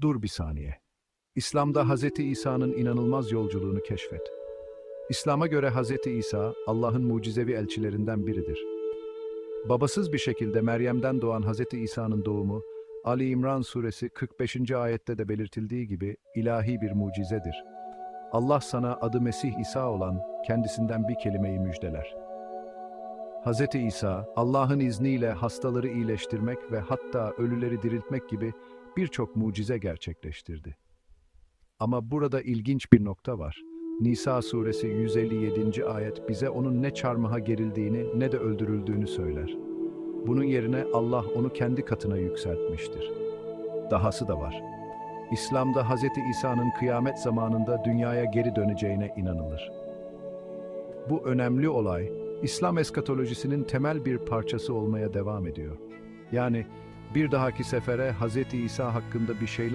Dur bir saniye. İslam'da Hz. İsa'nın inanılmaz yolculuğunu keşfet. İslam'a göre Hz. İsa, Allah'ın mucizevi elçilerinden biridir. Babasız bir şekilde Meryem'den doğan Hz. İsa'nın doğumu, Ali İmran suresi 45. ayette de belirtildiği gibi ilahi bir mucizedir. Allah sana adı Mesih İsa olan kendisinden bir kelimeyi müjdeler. Hz. İsa, Allah'ın izniyle hastaları iyileştirmek ve hatta ölüleri diriltmek gibi birçok mucize gerçekleştirdi. Ama burada ilginç bir nokta var. Nisa suresi 157. ayet bize onun ne çarmıha gerildiğini ne de öldürüldüğünü söyler. Bunun yerine Allah onu kendi katına yükseltmiştir. Dahası da var. İslam'da Hz. İsa'nın kıyamet zamanında dünyaya geri döneceğine inanılır. Bu önemli olay, İslam eskatolojisinin temel bir parçası olmaya devam ediyor. Yani bir dahaki sefere Hz. İsa hakkında bir şeyler